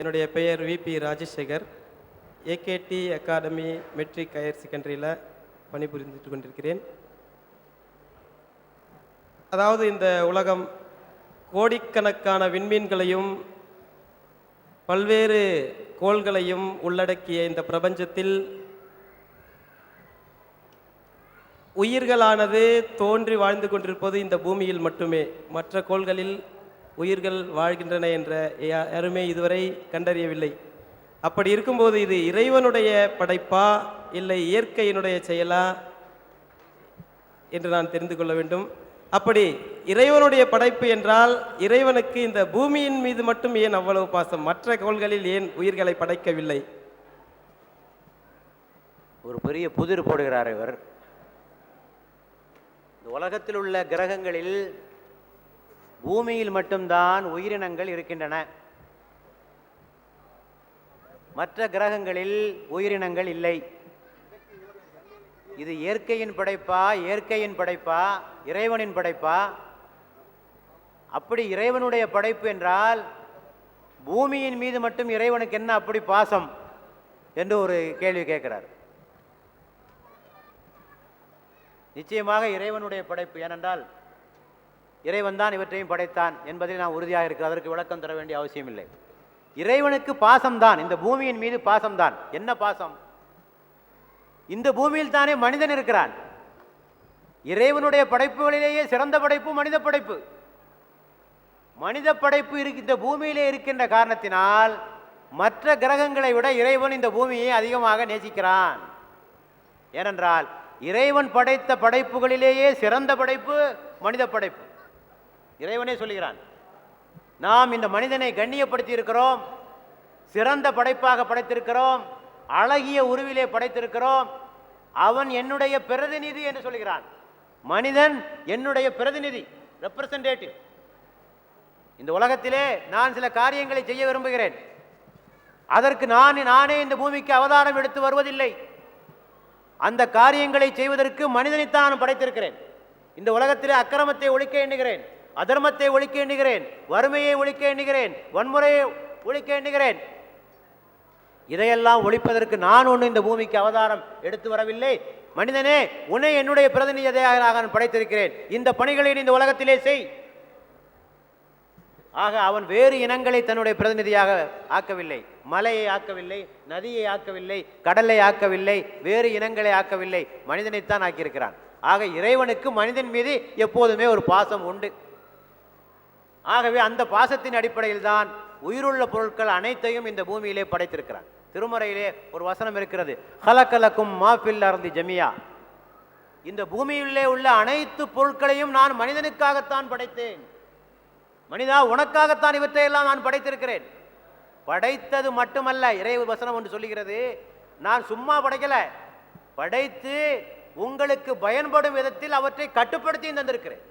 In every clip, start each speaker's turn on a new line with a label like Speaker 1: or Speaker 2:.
Speaker 1: என்னுடைய பெயர் VP Rajasekar. AKD academy matric higher செகண்டரியில் பணிபுரிந்துட்டு கொண்டிருக்கிறேன். அதாவது இந்த உலகம் கோடிக்கணக்கான விண்மீன்களையும் பல்வேறு கோள்களையும் உள்ளடக்கிய இந்த பிரபஞ்சத்தில் உயிர்களானது தோன்றி வாழ்ந்து கொண்டிருப்பது இந்த பூமியில் மட்டுமே. மற்ற கோள்களில் உயிர்கள் வாழ்கின்றன என்ற யாருமே இதுவரை கண்டறியவில்லை. அப்படி இருக்கும்போது இது இறைவனுடைய படைப்பா இல்லை இயற்கையினுடைய செயலா என்று நான் தெரிந்து கொள்ள வேண்டும். அப்படி இறைவனுடைய படைப்பு என்றால் இறைவனுக்கு இந்த பூமியின் மீது மட்டும் ஏன் அவ்வளவு பாசம்? மற்ற கோள்களில் ஏன் உயிர்களை படைக்கவில்லை?
Speaker 2: ஒரு பெரிய புதிர் போடுகிறார் இவர். இந்த உலகத்தில் உள்ள கிரகங்களில் பூமியில் மட்டும்தான் உயிரினங்கள் இருக்கின்றன. மற்ற கிரகங்களில் உயிரினங்கள் இல்லை. இது இயற்கையின் படைப்பா இயற்கையின் படைப்பா இறைவனின் படைப்பா? அப்படி இறைவனுடைய படைப்பு என்றால் பூமியின் மீது மட்டும் இறைவனுக்கு என்ன அப்படி பாசம்? என்று ஒரு கேள்வி கேட்கிறார். நிச்சயமாக இறைவனுடைய படைப்பு ஏனென்றால் இறைவன் தான் இவற்றையும் படைத்தான் என்பதில் நான் உறுதியாக இருக்கிறேன் அதற்கு விளக்கம் தர வேண்டிய அவசியம் இல்லை இறைவனுக்கு பாசம்தான். இந்த பூமியின் மீது பாசம்தான். என்ன பாசம்? இந்த பூமியில் தானே மனிதன் இருக்கிறான். இறைவனுடைய படைப்புகளிலேயே சிறந்த படைப்பு மனித படைப்பு. மனித படைப்பு இருக்கு இந்த பூமியிலே இருக்கின்ற காரணத்தினால் மற்ற கிரகங்களை விட இறைவன் இந்த பூமியை அதிகமாக நேசிக்கிறான். ஏனென்றால் இறைவன் படைத்த படைப்புகளிலேயே சிறந்த படைப்பு மனித படைப்பு. இறைவனே சொல்லுகிறான் நாம் இந்த மனிதனை கண்ணியப்படுத்தி இருக்கிறோம் சிறந்த படைப்பாக படைத்திருக்கிறோம் அழகிய உருவிலே படைத்திருக்கிறோம் அவன் என்னுடைய பிரதிநிதி என்று சொல்கிறான் மனிதன் என்னுடைய பிரதிநிதி ரெப்ரசன்டேட்டிவ் இந்த உலகத்திலே நான் சில காரியங்களை செய்ய விரும்புகிறேன். அதற்கு நான் நானே இந்த பூமிக்கு அவதாரம் எடுத்து வருவதில்லை. அந்த காரியங்களை செய்வதற்கு மனிதனைத்தான் நான் படைத்திருக்கிறேன். இந்த உலகத்திலே அக்கிரமத்தை ஒழிக்க எண்ணுகிறேன். அதர்மத்தை ஒழிக்க எண்ணுகிறேன் வறுமையை ஒழிக்க எண்ணுகிறேன் வன்முறையை ஒழிக்க எண்ணுகிறேன். இதையெல்லாம் ஒழிப்பதற்கு நான் ஒன்று இந்த பூமிக்கு அவதாரம் எடுத்து வரவில்லை. மனிதனே உன்னை என்னுடைய பிரதிநிதியாக நான் படைத்திருக்கிறேன். இந்த பணிகளை இந்த உலகத்திலே செய். ஆக அவன் வேறு இனங்களை தன்னுடைய பிரதிநிதியாக ஆக்கவில்லை. மலையை ஆக்கவில்லை நதியை ஆக்கவில்லை கடலை ஆக்கவில்லை வேறு இனங்களை ஆக்கவில்லை. மனிதனைத்தான் ஆக்கியிருக்கிறான். ஆக இறைவனுக்கு மனிதன் மீது எப்போதுமே ஒரு பாசம் உண்டு. ஆகவே அந்த பாசத்தின் அடிப்படையில் தான் உயிருள்ள பொருட்கள் அனைத்தையும் இந்த பூமியிலே படைத்திருக்கிறான் திருமறையிலே ஒரு வசனம் இருக்கிறது. ஹலக்கலக்கும் மாஃபில் அருந்தி ஜமியா. இந்த பூமியிலே உள்ள அனைத்து பொருட்களையும் நான் மனிதனுக்காகத்தான் படைத்தேன். மனிதா உனக்காகத்தான் இவற்றையெல்லாம் நான் படைத்திருக்கிறேன். படைத்தது மட்டுமல்ல இறை வசனம் ஒன்று சொல்லுகிறது. நான் சும்மா படைக்கல. படைத்து உங்களுக்கு பயன்படும் விதத்தில் அவற்றை கட்டுப்படுத்தி தந்திருக்கிறேன்.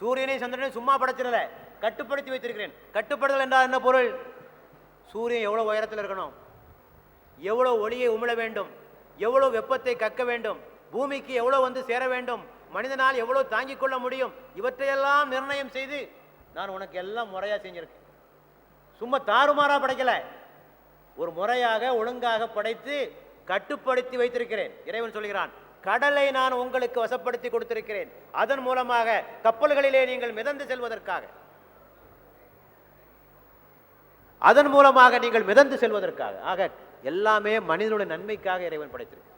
Speaker 2: சூரியனை சந்திரனை சும்மா படைச்சிடல. கட்டுப்படுத்தி வைத்திருக்கிறேன். கட்டுப்படுதல் என்றால் என்ன பொருள்? சூரியன் எவ்வளோ உயரத்தில் இருக்கணும்? எவ்வளோ ஒளியை உமிழ வேண்டும்? எவ்வளோ வெப்பத்தை கக்க வேண்டும்? பூமிக்கு எவ்வளோ வந்து சேர வேண்டும்? மனிதனால் எவ்வளோ தாங்கிக் கொள்ள முடியும்? இவற்றையெல்லாம் நிர்ணயம் செய்து நான் உனக்கு எல்லாம் முறையாக செஞ்சுருக்கேன். சும்மா தாறுமாறாக படைக்கலை. ஒரு முறையாக ஒழுங்காக படைத்து கட்டுப்படுத்தி வைத்திருக்கிறேன். இறைவன் சொல்கிறான் கடலை நான் உங்களுக்கு வசப்படுத்தி கொடுத்திருக்கிறேன். அதன் மூலமாக கப்பல்களிலே நீங்கள் மிதந்து செல்வதற்காக. அதன் மூலமாக நீங்கள் மிதந்து செல்வதற்காக. ஆக எல்லாமே மனிதனுடைய நன்மைக்காக இறைவன் படைத்திருக்கு.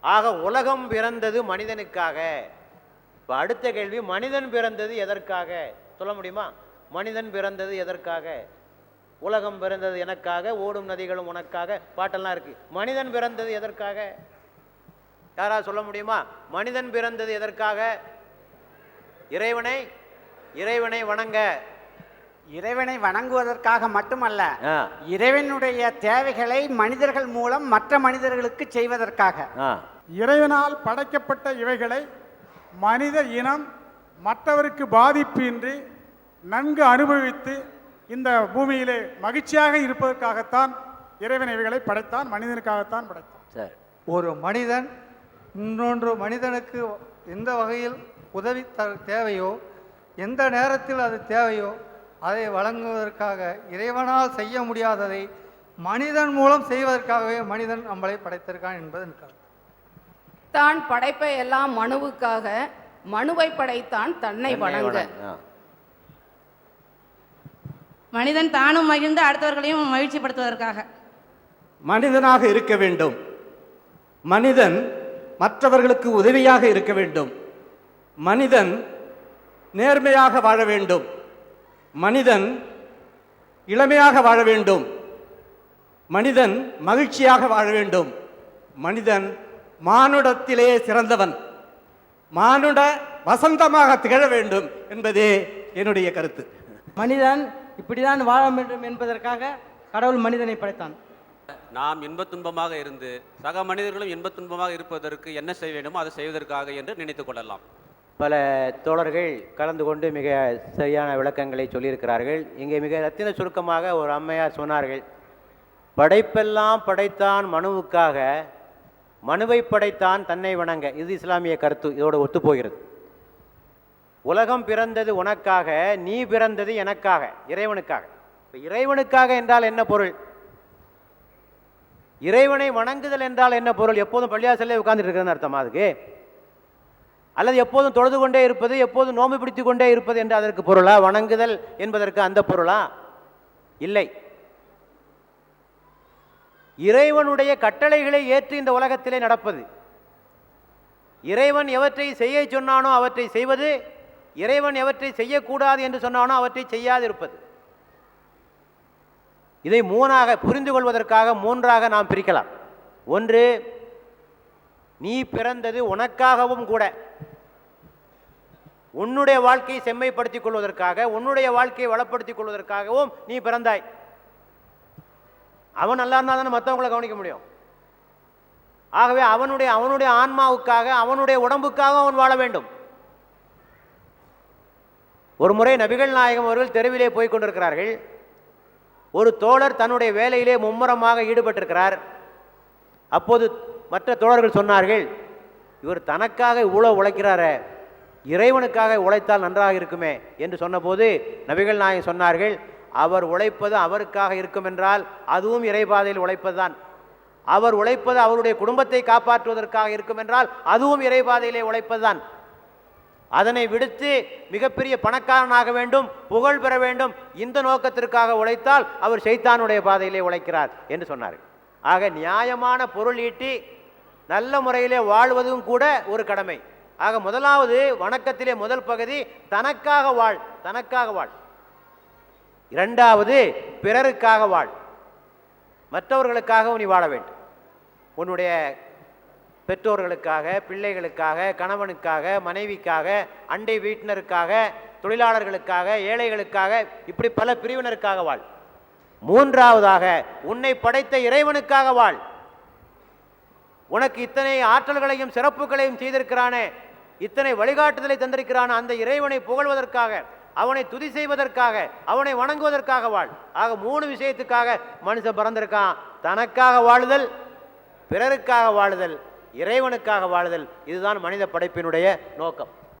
Speaker 2: ஆக உலகம் பிறந்தது மனிதனுக்காக. இப்போ அடுத்த கேள்வி மனிதன் பிறந்தது எதற்காக? சொல்ல முடியுமா? மனிதன் பிறந்தது எதற்காக? உலகம் பிறந்தது எனக்காக ஓடும் நதிகளும் உனக்காக பாட்டெல்லாம் இருக்கு. மனிதன் பிறந்தது எதற்காக? யாராவது சொல்ல முடியுமா? மனிதன் பிறந்தது எதற்காக? இறைவனை இறைவனை வணங்க.
Speaker 3: இறைவனை வணங்குவதற்காக மட்டுமல்ல
Speaker 2: ஆ,
Speaker 3: இறைவனுடைய தேவைகளை மனிதர்கள் மூலம் மற்ற மனிதர்களுக்கு செய்வதற்காக.
Speaker 2: ஆ,
Speaker 4: இறைவனால் படைக்கப்பட்ட இவைகளை மனித இனம் மற்றவருக்கு பாதிப்பு இன்றி நன்கு அனுபவித்து இந்த பூமியிலே மகிழ்ச்சியாக இருப்பதற்காகத்தான் இறைவன் இவைகளை படைத்தான் மனிதனுக்காகத்தான் படைத்தான்.
Speaker 2: சரி.
Speaker 5: ஒரு மனிதன் இன்னொன்று மனிதனுக்கு எந்த வகையில் உதவி த தேவையோ எந்த நேரத்தில் அது தேவையோ அதை வழங்குவதற்காக இறைவனால் செய்ய முடியாததை மனிதன் மூலம் செய்வதற்காகவே மனிதன் நம்மளை படைத்திருக்கான் என்பது என் கருத்து.
Speaker 6: தான் படைப்பை எல்லாம் மனுவுக்காக மனுவை படைத்தான் தன்னை வணங்க.
Speaker 7: மனிதன் தானும் மகிழ்ந்து அடுத்தவர்களையும் மகிழ்ச்சிப்படுத்துவதற்காக.
Speaker 8: மனிதனாக இருக்க வேண்டும். மனிதன் மற்றவர்களுக்கு உதவியாக இருக்க வேண்டும். மனிதன் நேர்மையாக வாழ வேண்டும். மனிதன் இளமையாக வாழ வேண்டும். மனிதன் மகிழ்ச்சியாக வாழ வேண்டும். மனிதன் மானுடத்திலே சிறந்தவன். மானுட வசந்தமாக திகழ வேண்டும் என்பதே என்னுடைய கருத்து.
Speaker 9: மனிதன் இப்படிதான் வாழ வேண்டும் என்பதற்காக கடவுள் மனிதனை படைத்தான்.
Speaker 10: நாம் இன்பத் துன்பமாக இருந்து சக மனிதர்களும் இன்பத் துன்பமாக இருப்பதற்கு என்ன செய்ய வேண்டுமோ அதை செய்வதற்காக என்று நினைத்து கொள்ளலாம்.
Speaker 2: பல தோழர்கள் கலந்து கொண்டு மிக சரியான விளக்கங்களை சொல்லியிருக்கிறார்கள். இங்கே மிக ரத்தின சுருக்கமாக ஒரு அம்மையார் சொன்னார்கள் படைப்பெல்லாம் படைத்தான் மனுவுக்காக மனுவை படைத்தான் தன்னை வணங்க. இது இஸ்லாமிய கருத்து இதோடு ஒத்துப்போகிறது. உலகம் பிறந்தது உனக்காக நீ பிறந்தது எனக்காக இறைவனுக்காக. இப்போ இறைவனுக்காக என்றால் என்ன பொருள்? இறைவனை வணங்குதல் என்றால் என்ன பொருள்? எப்போதும் பள்ளியாசலே உட்கார்ந்துட்டு இருக்கிறதுன்னு அர்த்தமா அதுக்கு? அல்லது எப்போதும் தொழுது கொண்டே இருப்பது எப்போதும் நோம்பு பிடித்து கொண்டே இருப்பது என்று அதற்கு பொருளா? வணங்குதல் என்பதற்கு அந்த பொருளா? இல்லை. இறைவனுடைய கட்டளைகளை ஏற்று இந்த உலகத்திலே நடப்பது. இறைவன் எவற்றை செய்ய சொன்னானோ அவற்றை செய்வது இறைவன் எவற்றை செய்யக்கூடாது என்று சொன்னானோ அவற்றை செய்யாதிருப்பது. இதை மூணாக புரிந்து கொள்வதற்காக மூன்றாக நாம் பிரிக்கலாம். ஒன்று நீ பிறந்தது உனக்காகவும் கூட. உன்னுடைய வாழ்க்கையை செம்மைப்படுத்திக் கொள்வதற்காக உன்னுடைய வாழ்க்கையை வளப்படுத்திக் கொள்வதற்காகவும் நீ பிறந்தாய். அவன் நல்லா இருந்தால் தானே மற்றவங்களை கவனிக்க முடியும். ஆகவே அவனுடைய அவனுடைய ஆன்மாவுக்காக அவனுடைய உடம்புக்காக அவன் வாழ வேண்டும். ஒரு முறை நபிகள் நாயகம் அவர்கள் தெருவிலே போய் கொண்டிருக்கிறார்கள். ஒரு தோழர் தன்னுடைய வேலையிலே மும்முரமாக ஈடுபட்டிருக்கிறார். அப்போது மற்ற தோழர்கள் சொன்னார்கள் இவர் தனக்காக இவ்வளோ உழைக்கிறாரே இறைவனுக்காக உழைத்தால் நன்றாக இருக்குமே என்று சொன்னபோது நபிகள் நாயகம் சொன்னார்கள் அவர் உழைப்பது அவருக்காக இருக்கும் என்றால் அதுவும் இறைபாதையில் உழைப்பதுதான் அவர் உழைப்பது அவருடைய குடும்பத்தை காப்பாற்றுவதற்காக இருக்கும் என்றால் அதுவும் இறைபாதையிலே உழைப்பதுதான் அதனை விடுத்து மிகப்பெரிய பணக்காரனாக வேண்டும் புகழ் பெற வேண்டும் இந்த நோக்கத்திற்காக உழைத்தால் அவர் சைத்தானுடைய பாதையிலே உழைக்கிறார் என்று சொன்னார்கள். ஆக நியாயமான பொருள் ஈட்டி நல்ல முறையிலே வாழ்வதும் கூட ஒரு கடமை. ஆக முதலாவது வணக்கத்திலே முதல் பகுதி தனக்காக வாழ் தனக்காக வாழ். இரண்டாவது பிறருக்காக வாழ். மற்றவர்களுக்காக நீ வாழ வேண்டும். உன்னுடைய பெற்றோர்களுக்காக பிள்ளைகளுக்காக கணவனுக்காக மனைவிக்காக அண்டை வீட்டினருக்காக தொழிலாளர்களுக்காக ஏழைகளுக்காக இப்படி பல பிரிவினருக்காக வாழ். மூன்றாவதாக உன்னை படைத்த இறைவனுக்காக வாழ். உனக்கு இத்தனை ஆற்றல்களையும் சிறப்புகளையும் செய்திருக்கிறானே இத்தனை வழிகாட்டுதலை தந்திருக்கிறான் அந்த இறைவனை புகழ்வதற்காக அவனை துதி செய்வதற்காக அவனை வணங்குவதற்காக வாழ். ஆக மூணு விஷயத்துக்காக மனுஷன் பிறந்திருக்கான். தனக்காக வாழுதல் பிறருக்காக வாழுதல் இறைவனுக்காக வாழுதல் இதுதான் மனித படைப்பினுடைய நோக்கம்.